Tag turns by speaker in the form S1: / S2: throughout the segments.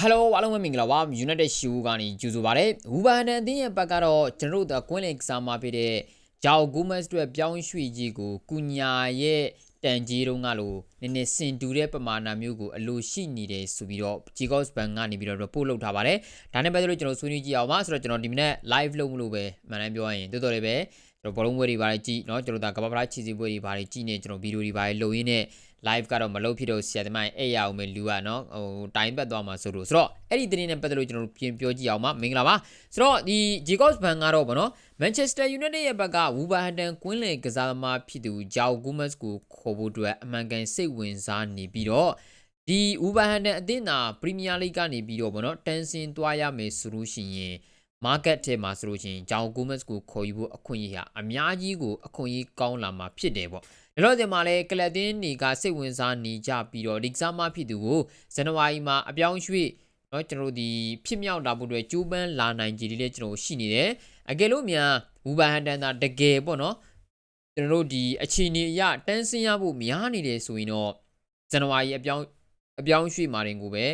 S1: ဟယ်လိုအားလုံးပဲမင်္ဂလာပါ United Show ကနေကြိုဆိုပါရစေ။ဝူဘန်ဒန်အသင်းရဲ့ဘက်ကတော့ကျွန်တော်တို့ကွင်းလင်ကစားမဖြစ်တဲ့ဂျောက်ဂိုမက်စ်တို့ပြောင်းရွှေ့ကြီးကိုကုညာရဲ့တန်ကြီးတုံးကလို့နည်းနည်းစင်တူတဲ့ပမာဏမျိုးကိုအလိုရှိနေတယ်ဆိုပြီးတော့ Jigos Bank ကနေပြီးတော့ report လုပ်ထားပါတယ်။ဒါနဲ့ပတ်သက်လို့ကျွန်တော်ဆွေးနွေးကြည့်အောင်ပါဆိုတော့ကျွန်တော်ဒီမနေ့ live လုပ်မလို့ပဲမှန်တိုင်းပြောရရင်တော်တော်လေးပဲ ကျွန်တော်ဘောလုံးပွဲတွေပါကြည့်เนาะကျွန်တော်ဒါကမ္ဘာပလာချီစီပွဲတွေပါကြည့်နေကျွန်တော်ဗီဒီယိုတွေပါလုပ်ရင်းနဲ့ live ကတော့မလုပ်ဖြစ်တော့ဆရာသမားအဲ့ရအောင်ပဲလူကနော်ဟိုတိုင်းပတ်သွားမှာဆိုလို့ဆိုတော့အဲ့ဒီသတင်းနဲ့ပတ်သက်လို့ကျွန်တော်တို့ပြင်ပြောကြည့်အောင်ပါမင်္ဂလာပါဆိုတော့ဒီ Jacobs Ban ကတော့ဗောနော် Manchester United ရဲ့ဘက်က Wolverhampton ကွင်းလယ်ကစားသမားဖြစ်သူ Joao Gomez ကိုခေါ်ဖို့အတွက်အမှန်ကန်စိတ်ဝင်စားနေပြီးတော့ဒီ Wolverhampton အသင်းသာ Premier League ကနေပြီးတော့ဗောနော်တန်ဆင်သွားရမယ်ဆိုလို့ရှိရင် market ထဲမှာဆိုလို့ရှိရင်ဂျောင်ဂိုမက်စ်ကိုခေါ်ယူဖို့အခွင့်အရေးဟာအများကြီးကိုအခွင့်အရေးကောင်းလာမှာဖြစ်တယ်ပေါ့ဒါတော့ဒီမှာလဲကလပ်တင်းတွေကစိတ်ဝင်စားနေကြပြီးတော့ဒီကစားမဖြစ်သူကိုဇန်နဝါရီမှာအပြောင်းရွှေ့เนาะကျွန်တော်တို့ဒီဖြစ်မြောက်တာဖို့အတွက်ကြိုးပမ်းလာနိုင်ကြည်လေးကျွန်တော်ရှိနေတယ်အကယ်လို့များဝူဘန်ဟန်တန်သာတကယ်ပေါ့နော်ကျွန်တော်တို့ဒီအခြေအနေအရတန်းစင်းရဖို့များနေတယ်ဆိုရင်တော့ဇန်နဝါရီအပြောင်းအပြောင်းရွှေ့မာတင်ကိုပဲဒါ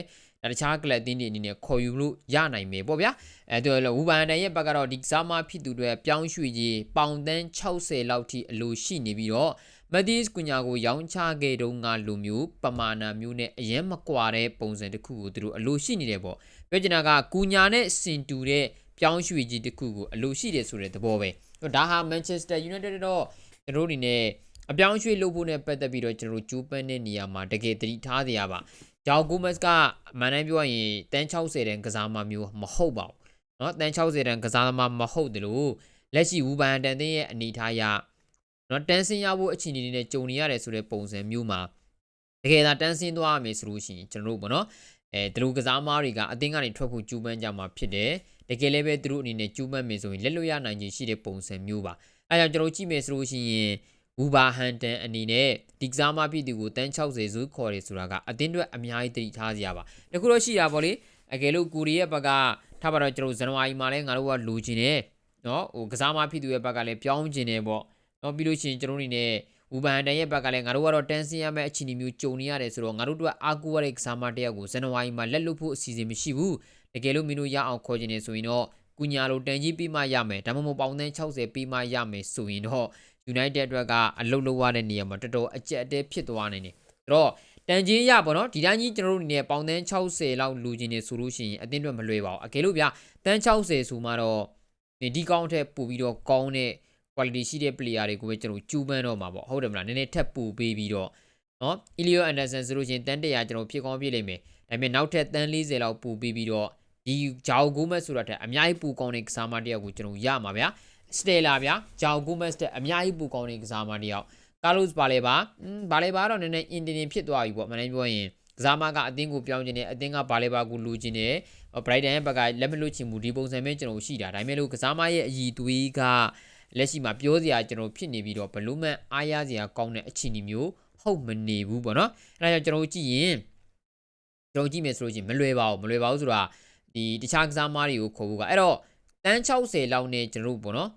S1: တခြားကလပ်တင်းတွေအနေနဲ့ခေါ်ယူလို့ရနိုင်မယ်ပေါ့ဗျာအဲတော့ဝူဘန်တန်ရဲ့ဘက်ကတော့ဒီကစားမဖြစ်သူတွေပြောင်းရွှေ့ကြီးပေါင်တန်း60လောက်ထိအလိုရှိနေပြီးတော့မက်ဒီစ်ကွညာကိုရောင်းချခဲ့တုန်းကလူမျိုးပမာဏမျိုးနဲ့အရင်မကွာတဲ့ပုံစံတစ်ခုကိုသူတို့အလိုရှိနေတယ်ပေါ့ပြောချင်တာကကွညာနဲ့စင်တူတဲ့ပြောင်းရွှေ့ကြီးတစ်ခုကိုအလိုရှိတယ်ဆိုတဲ့သဘောပဲဒါဟာ Manchester United တော့ကျွန်တော်တို့အနေနဲ့အပြောင်းရွှေ့လုပ်ဖို့နဲ့ပတ်သက်ပြီးတော့ကျွန်တော်တို့ကြိုးပမ်းတဲ့နေရာမှာတကယ်သတိထားကြရပါ ဂျောက်ဂိုမက်စ်ကမန်တိုင်းပြောရင်တန်း60တန်းကစားမမျိုးမဟုတ်ပါဘူးเนาะတန်း60တန်းကစားသမားမဟုတ်တယ်လို့လက်ရှိဝူဘန်တန်တဲ့ရဲ့အနေထားရเนาะတန်းစင်းရဖို့အခြေအနေနဲ့ကြုံနေရတယ်ဆိုတဲ့ပုံစံမျိုးမှာတကယ်သာတန်းစင်းသွားရမယ်ဆိုလို့ရှိရင်ကျွန်တော်တို့ပေါ့နော်အဲဒီလိုကစားမားတွေကအသင်းကနေထွက်ဖို့ကြိုးပမ်းကြမှာဖြစ်တယ်တကယ်လည်းပဲသူတို့အနေနဲ့ကြိုးပမ်းမယ်ဆိုရင်လက်လွတ်ရနိုင်ခြင်းရှိတဲ့ပုံစံမျိုးပါအဲကြောင့်ကျွန်တော်ကြည့်မယ်ဆိုလို့ရှိရင် ဝူဘာဟန်တန်အနေနဲ့ဒီကစားမပြည်သူကိုတန်း60ဇူးခေါ်တယ်ဆိုတာကအတင်းအတွက်အများကြီးတတိထားစရာပါတခုတော့ရှိတာပေါ့လေအကယ်လို့ကိုရီးယားဘက်ကထားပါတော့ကျွန်တော်ဇန်နဝါရီမှာလဲငါတို့ကလူချင်တယ်နော်ဟိုကစားမပြည်သူရဲ့ဘက်ကလည်းပြောင်းချင်တယ်ပေါ့နော်ပြီးလို့ရှိရင်ကျွန်တော်အနေနဲ့ဝူဘန်တန်ရဲ့ဘက်ကလည်းငါတို့ကတော့တန်းစင်ရမယ့်အခြေအနေမျိုးကြုံနေရတယ်ဆိုတော့ငါတို့တို့အာကူရတဲ့ကစားမတယောက်ကိုဇန်နဝါရီမှာလက်လွတ်ဖို့အစီအစဉ်မရှိဘူးတကယ်လို့မင်းတို့ရအောင်ခေါ်ချင်နေဆိုရင်တော့ကုညာလိုတန်ကြီးပြီးမှရမယ်ဒါမှမဟုတ်ပေါင်သန်း60ပြီးမှရမယ်ဆိုရင်တော့ United အတွက်ကအလုပ်လုပ်ရတဲ့နေရာမှာတော်တော်အကျက်အတဲဖြစ်သွားနိုင်တယ်အဲ့တော့တန်ကြီးရပါတော့ဒီတိုင်းကြီးကျွန်တော်တို့အနေနဲ့ပေါင်သန်း60လောက်လူချင်းနေဆိုလို့ရှိရင်အတင်းအတွက်မလွယ်ပါဘူးအကယ်လို့ဗျာတန်း60ဆိုမှတော့ဒီကောင်းထက်ပို့ပြီးတော့ကောင်းတဲ့ quality ရှိတဲ့ player တွေကိုပဲကျွန်တော်ကျူးပန်းတော့မှာပေါ့ဟုတ်တယ်မလားနည်းနည်းထပ်ပို့ပေးပြီးတော့နော် Elio Anderson ဆိုလို့ရှိရင်တန်း100ကျွန်တော်ဖြစ်ကောင်းပြလိမ့်မယ်ဒါပေမဲ့နောက်ထပ်တန်း40လောက်ပို့ပေးပြီးတော့ဒီဂျောက်ဂိုမက်ဆိုတာတဲ့အများကြီးပူကောင်းတဲ့ကစားမတယောက်ကိုကျွန်တော်ရမှာဗျာ စတေလာဗျာဂျောက်ဂိုမက်တဲ့အများကြီးပူကောင်းတဲ့ကစားမတယောက်ကာလုစ်ဘာလေပါဘာလေပါတော့နည်းနည်းအင်တင်တင်ဖြစ်သွားပြီပေါ့မနိုင်ပြောရင်ကစားမကအသင်းကိုပြောင်းခြင်းနဲ့အသင်းကဘာလေပါကိုလူခြင်းနဲ့ဘရိုက်တန်ရဲ့ဘက်ကလက်မလွတ်ချင်ဘူးဒီပုံစံမျိုးကျွန်တော်ရှိတာဒါပေမဲ့လို့ကစားမရဲ့အည်သွေးကလက်ရှိမှာပြောစရာကျွန်တော်ဖြစ်နေပြီးတော့ဘလို့မှအားရစရာကောင်းတဲ့အခြေအနေမျိုးဟုတ်မနေဘူးပေါ့နော်အဲဒါကြောင့်ကျွန်တော်ကြည့်ရင်ကျွန်တော်ကြည့်မယ်ဆိုလို့ရှိရင်မလွယ်ပါဘူးမလွယ်ပါဘူးဆိုတာဒီတခြားကစားမားတွေကိုခေါ်ဖို့ကအဲ့တော့တန်း60လောက်နဲ့ကျွန်တော်တို့ပေါ့နော်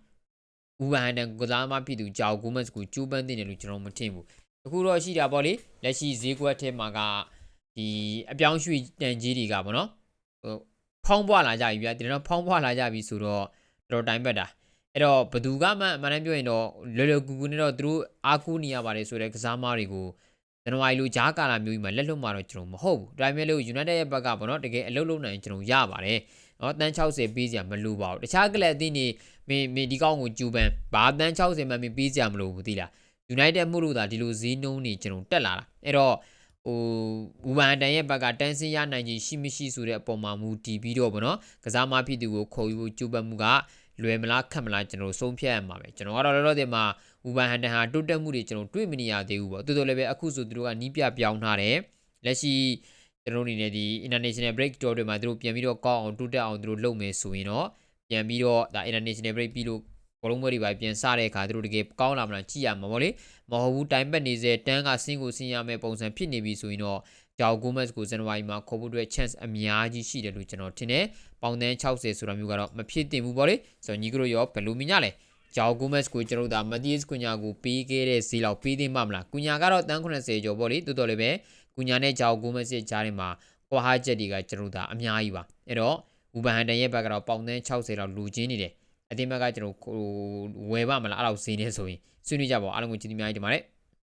S1: ဝူဟန်တန်ကစားမားဖြစ်သူဂျောက်ဂိုမက်စ်ကိုကျူးပန်းတင်တယ်လို့ကျွန်တော်မထင်ဘူးအခုတော့ရှိတာပေါ့လေလက်ရှိဈေးကွက်ထဲမှာကဒီအပြောင်းရွှေ့တန်ကြီးတွေကပေါ့နော်ဟိုဖောင်းပွားလာကြပြီဗျာဒီတော့ဖောင်းပွားလာကြပြီဆိုတော့တော်တော်တိုင်းပတ်တာအဲ့တော့ဘသူကမှအမှန်တမ်းပြောရင်တော့လွယ်လွယ်ကူကူနဲ့တော့သူတို့အားကိုးနေရပါတယ်ဆိုတဲ့ကစားမားတွေကိုဇန်နဝါရီလိုဂျားကာလာမျိုးကြီးမှာလက်လွတ်မှာတော့ကျွန်တော်မဟုတ်ဘူးဒါပေမဲ့လို့ United ရဲ့ဘက်ကပေါ့နော်တကယ်အလုပ်လုပ်နိုင်ကျွန်တော်ရပါတယ်နော်တန်း60ပေးစရာမလိုပါဘူးတခြားကလပ်အသင်းတွေ မင်းမင်းဒီကောင်းကိုကျူပန်ဘာတန်း60မှမင်းပေးစရာမလိုဘူးသိလား United မှုလို့သာဒီလိုဈေးနှုန်းတွေကျွန်တော်တက်လာတာအဲ့တော့ဟိုဝူဘန်တန်ရဲ့ဘက်ကတန်းစင်းရနိုင်ခြင်းရှိမရှိဆိုတဲ့အပေါ်မှာမူတည်ပြီးတော့ဗောနော်ကစားမဖြစ်သူကိုခေါ်ယူဖို့ကြိုးပမ်းမှုကလွယ်မလားခက်မလားကျွန်တော်ဆုံးဖြတ်ရမှာပဲကျွန်တော်ကတော့လောလောဆယ်မှာဝူဘန်ဟန်တန်ဟာတိုးတက်မှုတွေကျွန်တော်တွေ့မနေရသေးဘူးပေါ့တိုးတိုးလည်းပဲအခုဆိုသူတို့ကနီးပြပြောင်းထားတယ်လက်ရှိကျွန်တော်အနေနဲ့ဒီ international break တော်တွေမှာသူတို့ပြန်ပြီးတော့ကောင်းအောင်တိုးတက်အောင်သူတို့လုပ်မယ်ဆိုရင်တော့ ပြန်ပြီးတော့ဒါ international break ပြီးလို့ဘောလုံးပွဲတွေပါပြန်စတဲ့အခါသူတို့တကယ်ကောင်းလာမလားကြည့်ရမှာပေါ့လေမဟုတ်ဘူးတိုင်ပတ်နေစေတန်းကဆင်းကိုဆင်းရမယ့်ပုံစံဖြစ်နေပြီဆိုရင်တော့ဂျောက်ဂိုမက်စ်ကိုဇန်နဝါရီမှာခေါ်ဖို့အတွက် chance အများကြီးရှိတယ်လို့ကျွန်တော်ထင်တယ်။ပေါင်သန်း60ဆိုတာမျိုးကတော့မဖြစ်သင့်ဘူးပေါ့လေ။ဆိုတော့ညီကတို့ရောဘယ်လိုမြင်ကြလဲ။ဂျောက်ဂိုမက်စ်ကိုကျွန်တော်တို့ဒါမက်သီးစ်ကွညာကိုပေးခဲ့တဲ့ဈေးလောက်ပေးသင့်ပါမလား။ကွညာကတော့တန်း80ကျော်ပေါ့လေ။တိုးတော်လည်းပဲကွညာနဲ့ဂျောက်ဂိုမက်စ်ရဲ့ကြားထဲမှာကွာဟာချက်တွေကကျွန်တော်တို့ဒါအများကြီးပါအဲ့တော့ ဝူဘန်ဟန်တန်ရဲ့ဘက်ကတော့ပေါင်သန်း60လောက်လူချင်းနေတယ်အတင်းဘက်ကကျွန်တော်ဟိုဝယ်ပါမလားအဲ့လောက်ဈေးနေဆိုရင်ဆွေးနွေးကြပါဦးအားလုံးကိုကျေးဇူးအများကြီးတင်ပါတယ်